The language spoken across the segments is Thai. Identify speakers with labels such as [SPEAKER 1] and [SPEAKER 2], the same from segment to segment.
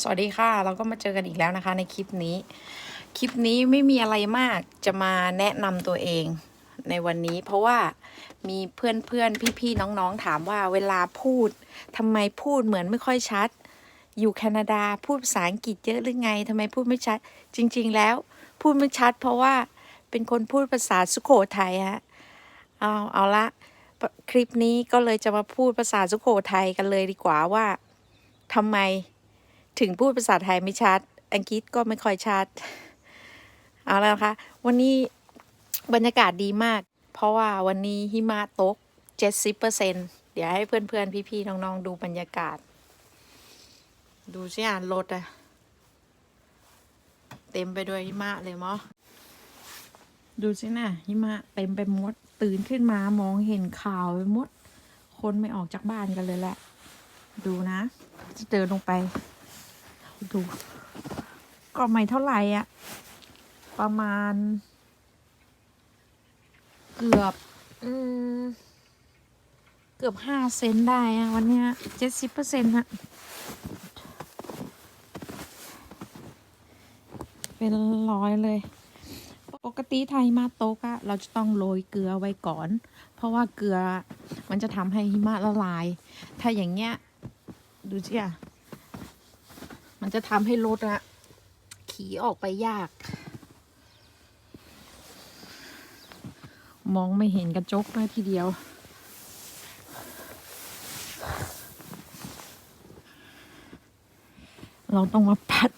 [SPEAKER 1] สวัสดีค่ะ เราก็มาเจอกันอีกแล้วนะคะ ในคลิปนี้ คลิปนี้ไม่มีอะไรมากจะมาแนะนำตัวเองในวันนี้ เพราะว่ามีเพื่อนเพื่อนพี่พี่ๆน้องๆถามว่าเวลาพูดทำไมพูดเหมือนไม่ค่อยชัด อยู่แคนาดาพูดภาษาอังกฤษเยอะหรือไงทำไมพูดไม่ชัด จริง ๆ แล้ว พูดไม่ชัด เพราะว่าเป็นคนพูดภาษาสุโขทัยฮะเอาเอาละคลิปนี้ก็เลยจะมาพูดภาษาสุโขทัยกันเลยดีกว่าว่าทำไม ถึงพูดภาษาไทยไม่ชัด อังกฤษก็ไม่ค่อยชัด เอาแล้วนะคะ วันนี้บรรยากาศดีมาก เพราะว่าวันนี้หิมะตก 70%เดี๋ยวให้เพื่อนๆ พี่ๆ น้องๆ ดูบรรยากาศ ดูสิอ่านรถอะเต็มไปด้วยหิมะเลยมอดูสินะหิมะเต็มไปหมด ตื่นขึ้นมามองเห็นข่าวไปหมด คนไม่ออกจากบ้านกันเลยแหละ ดูนะ จะเดินลงไป ดู ก็ไม่เท่าไหร่อะประมาณ เกือบ อืม เกือบห้าเซนได้อะวันเนี้เจ็ดสิบเปอร์เซ็นต์ฮะ เป็นร้อยเลยปกติไทยมาโตกอะเราจะต้องโรยเกลือไว้ก่อน เพราะว่าเกลือมันจะทำให้หิมะละลาย ถ้าอย่างเงี้ย ดูสิอะ มันจะทำให้รถอะขี่ออกไปยาก มองไม่เห็นกระจกเลยทีเดียว เราต้องมาปัด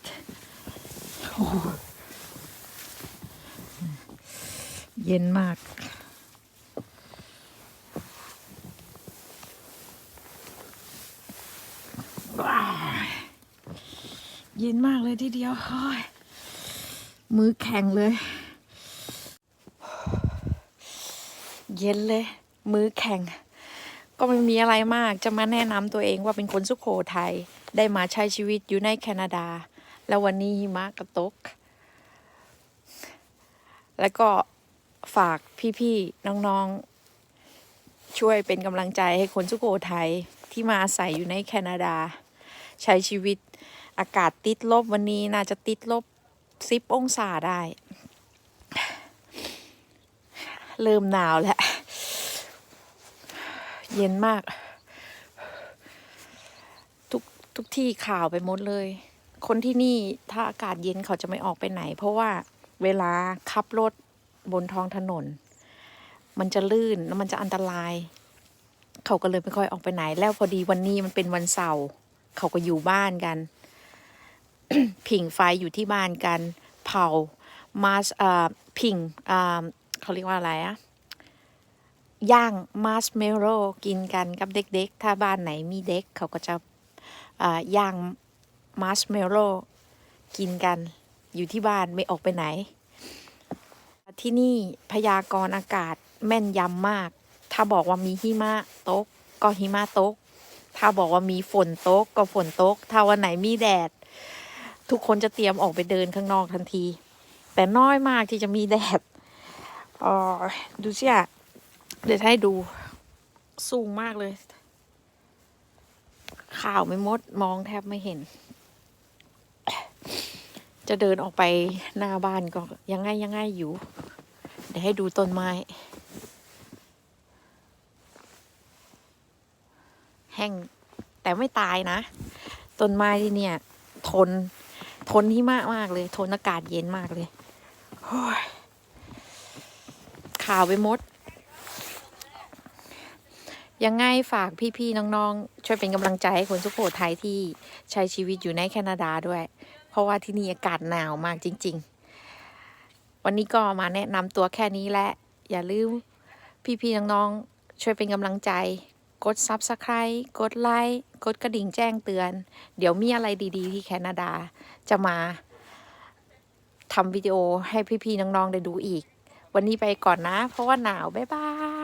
[SPEAKER 1] เย็นมาก ว้าย เย็นมากเลยทีเดียวโอ้ยมือแข็งเลย เย็นเลย มือแข็ง ก็ไม่มีอะไรมากจะมาแนะนำตัวเองว่าเป็นคนสุขโขทัยได้มาใช้ชีวิตอยู่ในแคนาดา แล้ววันนี้หิมะกระตก แล้วก็ฝากพี่ๆน้องๆ ช่วยเป็นกำลังใจให้คนสุโขทัยที่มาอาศัยอยู่ในแคนาดา ใช้ชีวิตอากาศติดลบวันนี้น่าจะติดลบสิบองศาได้ เริ่มหนาวแล้ว เย็นมาก ทุกทุกที่ข่าวไปหมดเลย คนที่นี่ถ้าอากาศเย็นเขาจะไม่ออกไปไหน เพราะว่าเวลาขับรถบนท้องถนน มันจะลื่นแล้วมันจะอันตราย เขาก็เลยไม่ค่อยออกไปไหน แล้วพอดีวันนี้มันเป็นวันเสาร์ เขาก็อยู่บ้านกัน ผิงไฟอยู่ที่บ้านกัน เผามาสเอ่อผิงอ่าเขาเรียกว่าอะไรอะย่างมาสเมโรกินกันกับเด็กๆ ถ้าบ้านไหนมีเด็ก เขาก็จะย่างมาสเมโรกินกันอยู่ที่บ้านไม่ออกไปไหน ที่นี่พยากรณ์อากาศแม่นยำมาก ถ้าบอกว่ามีหิมะตก ก็หิมะตก ถ้าบอกว่ามีฝนตกก็ฝนตก ถ้าวันไหนมีแดด ทุกคนจะเตรียมออกไปเดินข้างนอกทันที แต่น้อยมากที่จะมีแดดเออดูสิอะเดี๋ยวให้ดู สูงมากเลย ข่าวไม่มดมองแทบไม่เห็น จะเดินออกไปหน้าบ้านก็ยังไงยังไงอยู่ เดี๋ยวให้ดูต้นไม้ แห้งแต่ไม่ตายนะต้นไม้ที่เนี่ย ทน ทนที่มากมากเลย ทนอากาศเย็นมากเลยยข่าวไปหมด ยังไงฝากพี่ๆน้องๆ ช่วยเป็นกำลังใจให้คนสุโขทัยที่ใช้ชีวิตอยู่ในแคนาดาด้วย เพราะว่าที่นี่อากาศหนาวมากจริง ๆ วันนี้ก็มาแนะนำตัวแค่นี้แหละ อย่าลืมพี่ๆน้องๆ ช่วยเป็นกำลังใจ กด Subscribe กดไลค์กดกระดิ่งแจ้งเตือน เดี๋ยวมีอะไรดีๆ ที่แคนาดาจะมาทำวิดีโอให้พี่ๆน้องๆได้ดูอีก วันนี้ไปก่อนนะ เพราะว่าหนาว บ๊ายบาย